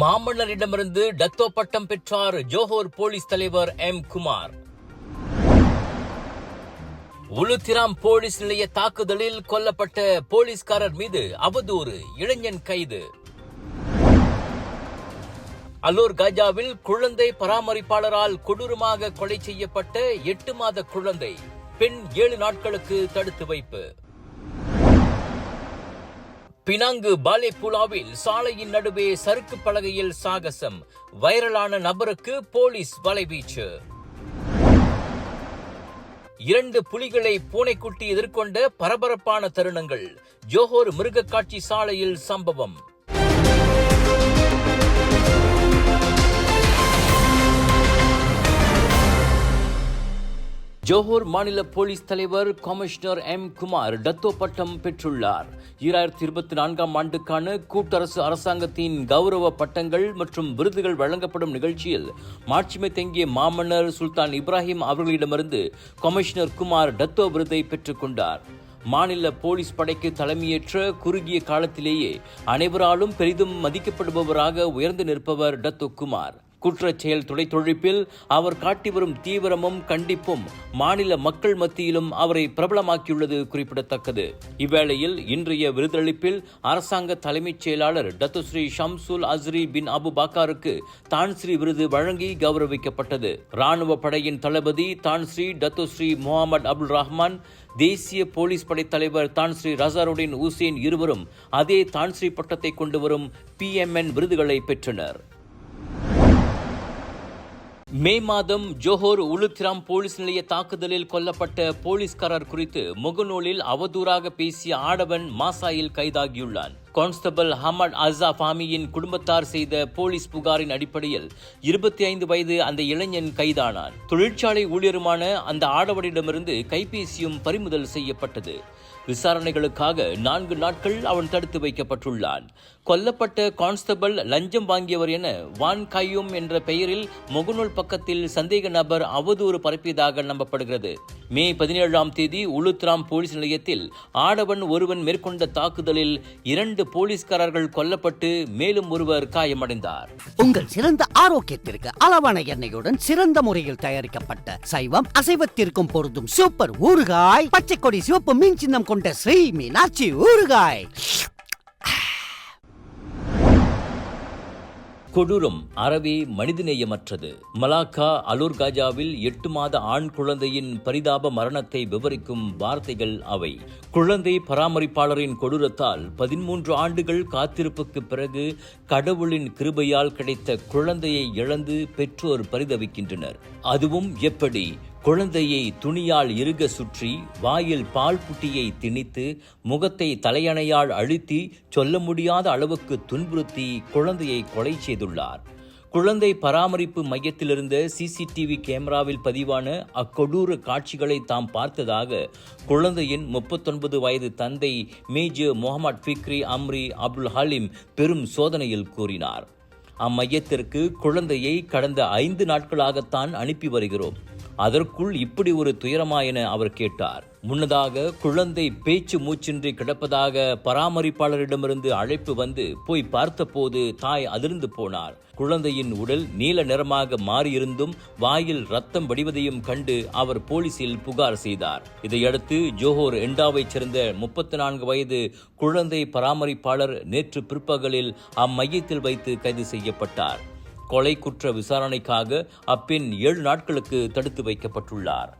மாமன்னரிடமிருந்து Dato பட்டம் பெற்றார் Johor police தலைவர் M. Kumar. Ulu Tiram police நிலைய தாக்குதலில் கொல்லப்பட்ட போலீஸ்காரர் மீது அவதூறு இளைஞன் கைது. அல்லூர் காஜாவில் குழந்தை பராமரிப்பாளரால் கொடூரமாக கொலை செய்யப்பட்ட எட்டு மாத குழந்தை பெண் ஏழு நாட்களுக்கு தடுத்து வைப்பு. பினாங்கு பாலேபுலாவில் சாலையின் நடுவே சறுக்கு பலகையில் சாகசம். வைரலான நபருக்கு போலீஸ் வலைவீச்சு. இரண்டு புலிகளை பூனைக்குட்டி எதிர்கொண்ட பரபரப்பான தருணங்கள். ஜோஹோர் மிருகக்காட்சி சாலையில் சம்பவம். ஜோஹர் மாநில போலீஸ் தலைவர் கமிஷனர் எம். குமார் டத்தோ பட்டம் பெற்றுள்ளார். ஈராயிரத்தி இருபத்தி நான்காம் ஆண்டுக்கான கூட்டரசு அரசாங்கத்தின் கௌரவ பட்டங்கள் மற்றும் விருதுகள் வழங்கப்படும் நிகழ்ச்சியில் மாட்சிமை தங்கிய மாமன்னர் சுல்தான் இப்ராஹிம் அவர்களிடமிருந்து கமிஷனர் குமார் டத்தோ விருதை பெற்றுக்கொண்டார் மாநில போலீஸ் படைக்கு தலைமையேற்ற குறுகிய காலத்திலேயே அனைவராலும் பெரிதும் மதிக்கப்படுபவராக உயர்ந்து நிற்பவர் டத்தோ குமார். குற்றச் செயல் துடைத்தொழிப்பில் தொழிப்பில் அவர் காட்டி வரும் தீவிரமும் கண்டிப்பும் மாநில மக்கள் மத்தியிலும் அவரை பிரபலமாக்கியுள்ளது குறிப்பிடத்தக்கது. இவ்வேளையில் இன்றைய விருதளிப்பில் அரசாங்க தலைமைச் செயலாளர் Datuk Seri Shamsul Azri bin Abu பாக்காருக்கு Tan Sri விருது வழங்கி கௌரவிக்கப்பட்டது. ராணுவ படையின் தளபதி Tan Sri Datuk Seri Mohamed Abul Rahman தேசிய போலீஸ் படை தலைவர் தான்ஸ்ரீ ரசாருடின் ஹுசேன் இருவரும் அதே தான்ஸ்ரீ பட்டத்தை கொண்டு வரும் பிஎம்என் விருதுகளை பெற்றனர். மே மாதம் ஜோஹோர் உலுத்திராம் போலீஸ் நிலைய தாக்குதலில் கொல்லப்பட்ட போலீஸ்காரர் குறித்து முகநூலில் அவதூறாக பேசிய ஆடவன் மாசாயில் கைதாகியுள்ளான். கான்ஸ்டபிள் ஹமட் அசா ஃபாமியின் குடும்பத்தார் செய்த போலீஸ் புகாரின் அடிப்படையில் இருபத்தி ஐந்து வயது அந்த இளைஞன் கைதானான். தொழிற்சாலை ஊழியருமான அந்த ஆடவனிடமிருந்து கைபேசியும் பறிமுதல் செய்யப்பட்டது. விசாரணைகளுக்காக நான்கு நாட்கள் அவன் தடுத்து வைக்கப்பட்டுள்ளான். கொல்லப்பட்ட கான்ஸ்டபிள் லஞ்சம் வாங்கியவர் என வான் கையும் என்ற பெயரில் முகநூல் பக்கத்தில் சந்தேக நபர் அவதூறு பரப்பியதாக நம்பப்படுகிறது. மே பதினேழாம் தேதி உளுத்ராம் போலீஸ் நிலையத்தில் ஆடவன் ஒருவன் மேற்கொண்ட தாக்குதலில் இரண்டு போலீஸ்காரர்கள் கொல்லப்பட்டு மேலும் ஒருவர் காயமடைந்தார். உங்கள் சிறந்த ஆரோக்கியத்திற்கு அளவான எண்ணெயுடன் சிறந்த முறையில் தயாரிக்கப்பட்ட சைவம் அசைவத்திற்கும் பொருந்தும் சூப்பர் ஊறுகாய் பச்சை கொடி சிவப்பு மீன் சின்னம் கொண்ட ஸ்ரீ மீனாட்சி ஊறுகாய். கொடூரம் அறவே மனிதநேயமற்றது. மலாக்கா அலூர்காஜாவில் எட்டு மாத ஆண் குழந்தையின் பரிதாப மரணத்தை விவரிக்கும் வார்த்தைகள் அவை. குழந்தை பராமரிப்பாளரின் கொடூரத்தால் பதிமூன்று ஆண்டுகள் காத்திருப்புக்கு பிறகு கடவுளின் கிருபையால் கிடைத்த குழந்தையை இழந்து பெற்றோர் பரிதவிக்கின்றனர். அதுவும் எப்படி? குழந்தையை துணியால் இறுக சுற்றி வாயில் பால் புட்டியை திணித்து முகத்தை தலையணையால் அழுத்தி சொல்ல முடியாத அளவுக்கு துன்புறுத்தி குழந்தையை கொலை செய்துள்ளார். குழந்தை பராமரிப்பு மையத்திலிருந்த சிசிடிவி கேமராவில் பதிவான அக்கொடூர காட்சிகளை தாம் பார்த்ததாக குழந்தையின் முப்பத்தொன்பது வயது தந்தை major Mohamed Fikri Amri Abdul Halim பெரும் சோதனையில் கூறினார். அம்மையத்திற்கு குழந்தையை கடந்த ஐந்து நாட்களாகத்தான் அனுப்பி வருகிறோம். அதற்குள் இப்படி ஒரு துயரமா என அவர் கேட்டார். முன்னதாக குழந்தை பேச்சு மூச்சின்றி கிடப்பதாக பராமரிப்பாளரிடமிருந்து அழைப்பு வந்து போய் பார்த்தபோது தாய் அதிர்ந்து போனார். குழந்தையின் உடல் நீல நிறமாக மாறியிருந்தும் வாயில் ரத்தம் வடிவதையும் கண்டு அவர் போலீசில் புகார் செய்தார். இதையடுத்து ஜோஹோர் எண்டாவைச் சேர்ந்த முப்பத்தி நான்கு வயது குழந்தை பராமரிப்பாளர் நேற்று பிற்பகலில் அம்மையத்தில் வைத்து கைது செய்யப்பட்டார். கொலை குற்ற விசாரணைக்காக அப்பெண் ஏழு நாட்களுக்கு தடுத்து வைக்கப்பட்டுள்ளார்.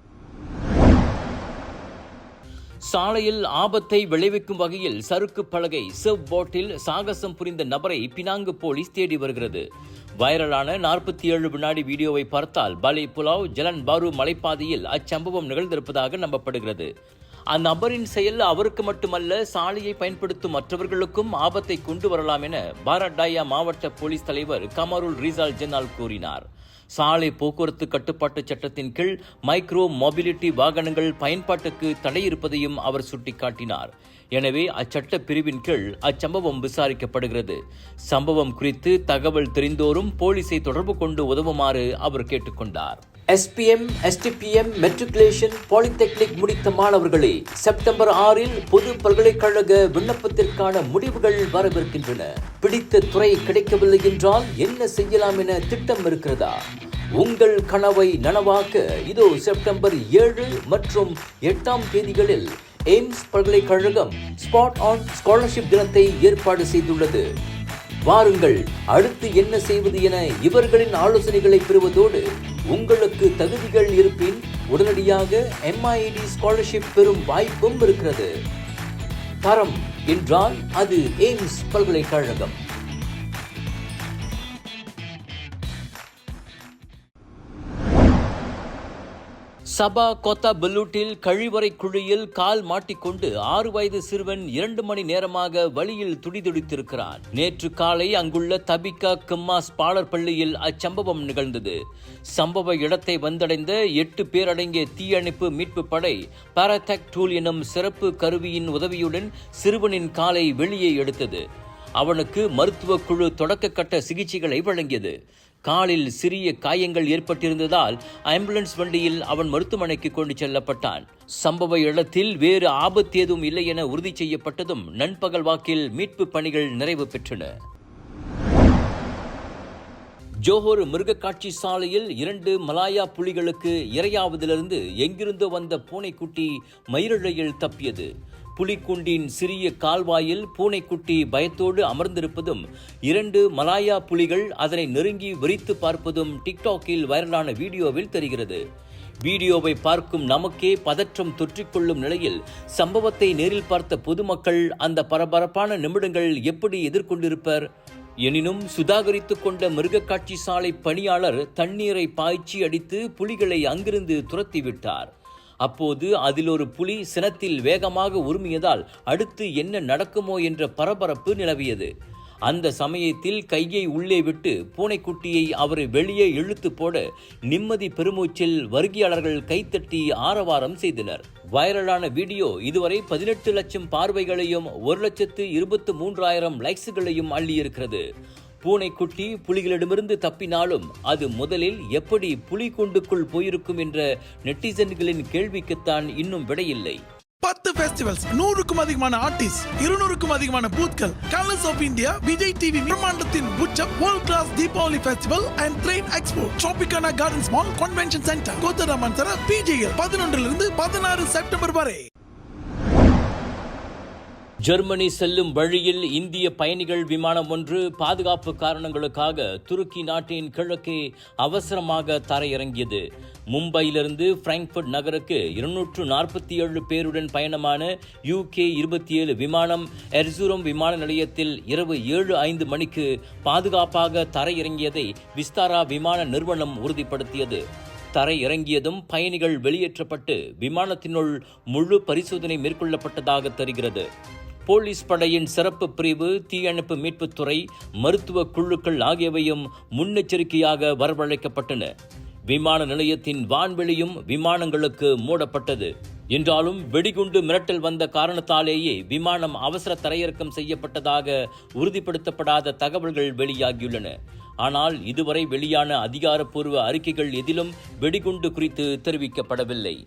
சாலையில் ஆபத்தை விளைவிக்கும் வகையில் சறுக்கு பலகை செவ் போட்டில் சாகசம் புரிந்த நபரை பினாங்கு போலீஸ் தேடி வருகிறது. வைரலான நாற்பத்தி ஏழு வினாடி வீடியோவை பார்த்தால் பலே புலாவ் ஜலன் பாரு மலைப்பாதையில் அச்சம்பவம் நிகழ்ந்திருப்பதாக நம்பப்படுகிறது. அந்நபரின் செயல் அவருக்கு மட்டுமல்ல சாலையை பயன்படுத்தும் மற்றவர்களுக்கும் ஆபத்தை கொண்டு வரலாம் என பாரடாயா மாவட்ட போலீஸ் தலைவர் கமருல் ரிசால் ஜெனால் கூறினார். சாலை போக்குவரத்து கட்டுப்பாட்டு சட்டத்தின் கீழ் மைக்ரோ மொபிலிட்டி வாகனங்கள் பயன்பாட்டுக்கு தடை இருப்பதையும் அவர் சுட்டிக்காட்டினார். எனவே அச்சட்ட பிரிவின் கீழ் அச்சம்பவம் விசாரிக்கப்படுகிறது. சம்பவம் குறித்து தகவல் தெரிந்தோரும் போலீசை தொடர்பு கொண்டு உதவுமாறு அவர் கேட்டுக்கொண்டார். எஸ்பிஎம் எஸ்டிபிஎம் மெட்ரிகுலேஷன் பாலிடெக்னிக் முடித்த மாணவர்களே செப்டம்பர் ஆறில் பொது பல்கலைக்கழக விண்ணப்பத்திற்கான முடிவுகள் வரவிருக்கின்றன. பிடித்த துறை கிடைக்கவில்லை என்றால் என்ன செய்யலாம் என திட்டம் இருக்கிறதா? உங்கள் கனவை நனவாக்க இதோ செப்டம்பர் ஏழு மற்றும் எட்டாம் தேதிகளில் எய்ம்ஸ் பல்கலைக்கழகம் ஸ்பாட் ஆன் ஸ்காலர்ஷிப் தினத்தை ஏற்பாடு செய்துள்ளது. வாருங்கள் அடுத்து என்ன செய்வது என இவர்களின் ஆலோசனைகளை பெறுவதோடு உங்களுக்கு தகுதிகள் இருப்பின் உடனடியாக எம்ஐடி ஸ்காலர்ஷிப் பெறும் வாய்ப்பும் இருக்கிறது. தரம் என்றால் அது எய்ம்ஸ் பல்கலைக்கழகம். சபா கொத்தா பல்லூட்டில் கழிவறை குழியில் கால் மாட்டிக்கொண்டு ஆறு வயது சிறுவன் இரண்டு மணி நேரமாக வழியில் துடிதுடித்திருக்கிறான். நேற்று காலை அங்குள்ள தபிகா கிம்மாஸ் பாலர் பள்ளியில் அச்சம்பவம் நிகழ்ந்தது. சம்பவ இடத்தை வந்தடைந்த எட்டு பேர் அடங்கிய தீயணைப்பு மீட்பு படை பாராதெக் டூல் எனும் சிறப்பு கருவியின் உதவியுடன் சிறுவனின் காலை வெளியே எடுத்தது. அவனுக்கு மருத்துவ குழு தொடக்க கட்ட சிகிச்சைகளை வழங்கியது. காலில் சிறிய காயங்கள் ஏற்பட்டிருந்ததால் ஆம்புலன்ஸ் வண்டியில் அவன் மருத்துவமனைக்கு கொண்டு செல்லப்பட்டான். சம்பவ இடத்தில் வேறு ஆபத்து ஏதும் இல்லை என உறுதி செய்யப்பட்டதும் நண்பகல் வாக்கில் மீட்பு பணிகள் நிறைவு பெற்றன. ஜோஹர் மிருகக்காட்சி சாலையில் இரண்டு மலாயா புலிகளுக்கு இரையாவதிலிருந்து எங்கிருந்தோ வந்த பூனைக்குட்டி மயிரிழையில் தப்பியது. புலிக்குண்டின் சிறிய கால்வாயில் பூனைக்குட்டி பயத்தோடு அமர்ந்திருப்பதும் இரண்டு மலாயா புலிகள் அதனை நெருங்கி விரித்து பார்ப்பதும் டிக்டாக்கில் வைரலான வீடியோவில் தெரிகிறது. வீடியோவை பார்க்கும் நமக்கே பதற்றம் தொற்றிக்கொள்ளும் நிலையில் சம்பவத்தை நேரில் பார்த்த பொதுமக்கள் அந்த பரபரப்பான நிமிடங்கள் எப்படி எதிர்கொண்டிருப்பர்? எனினும் சுதாகரித்து கொண்ட மிருகக்காட்சி சாலை பணியாளர் தண்ணீரை பாய்ச்சி அடித்து புலிகளை அங்கிருந்து துரத்திவிட்டார். அப்போது அதில் ஒரு புலி சினத்தில் வேகமாக உருமியதால் அடுத்து என்ன நடக்குமோ என்ற பரபரப்பு நிலவியது. அந்த சமயத்தில் கையை உள்ளே விட்டு பூனைக்குட்டியை அவரை வெளியே இழுத்து போட நிம்மதி பெருமூச்சில் வருகையாளர்கள் கைத்தட்டி ஆரவாரம் செய்தனர். வைரலான வீடியோ இதுவரை பதினெட்டு லட்சம் பார்வைகளையும் ஒரு லட்சத்து இருபத்து மூன்றாயிரம் லைக்ஸுகளையும் அள்ளியிருக்கிறது. பூனைக்குட்டி புலிகளிடமிருந்து தப்பினாலும் அது முதலில் எப்படி புலி குண்டுக்குள் போயிருக்கும் என்ற நெட்டிசன்களின் கேள்விக்குத்தான் இன்னும் விடையில்லை. பத்து ஃபெஸ்டிவல்ஸ் நூறுக்கும் அதிகமான ஆர்டிஸ்ட் இருநூறுக்கும் அதிகமான பூத்கள் Colors of India Vijay TV பிரம்மாண்டத்தின் உச்சம் world class Deepavali festival and train expo Tropicana Gardens Mall convention centre Kota Damansara BGL பதினொன்றிலிருந்து பதினாறு செப்டம்பர் வரை. ஜெர்மனி செல்லும் வழியில் இந்திய பயணிகள் விமானம் ஒன்று பாதுகாப்பு காரணங்களுக்காக துருக்கி நாட்டின் கிழக்கே அவசரமாக தரையிறங்கியது. மும்பையிலிருந்து பிராங்க்ஃபர்ட் நகருக்கு இருநூற்று நாற்பத்தி ஏழு பேருடன் பயணமான யூகே இருபத்தி ஏழு விமானம் எர்சூரம் விமான நிலையத்தில் இரவு ஏழு ஐந்து மணிக்கு பாதுகாப்பாக தரையிறங்கியதை விஸ்தாரா விமான நிறுவனம் உறுதிப்படுத்தியது. தரை இறங்கியதும் பயணிகள் வெளியேற்றப்பட்டு விமானத்தினுள் முழு பரிசோதனை மேற்கொள்ளப்பட்டதாக தெரிகிறது. போலீஸ் படையின் சிறப்பு பிரிவு தீயணைப்பு மீட்புத்துறை மருத்துவ குழுக்கள் ஆகியவையும் முன்னெச்சரிக்கையாக வரவழைக்கப்பட்டன. விமான நிலையத்தின் வான்வெளியும் விமானங்களுக்கு மூடப்பட்டது. என்றாலும் வெடிகுண்டு மிரட்டல் வந்த காரணத்தாலேயே விமானம் அவசர தரையிறக்கம் செய்யப்பட்டதாக உறுதிப்படுத்தப்படாத தகவல்கள் வெளியாகியுள்ளன. ஆனால் இதுவரை வெளியான அதிகாரப்பூர்வ அறிக்கைகள் எதிலும் வெடிகுண்டு குறித்து தெரிவிக்கப்படவில்லை.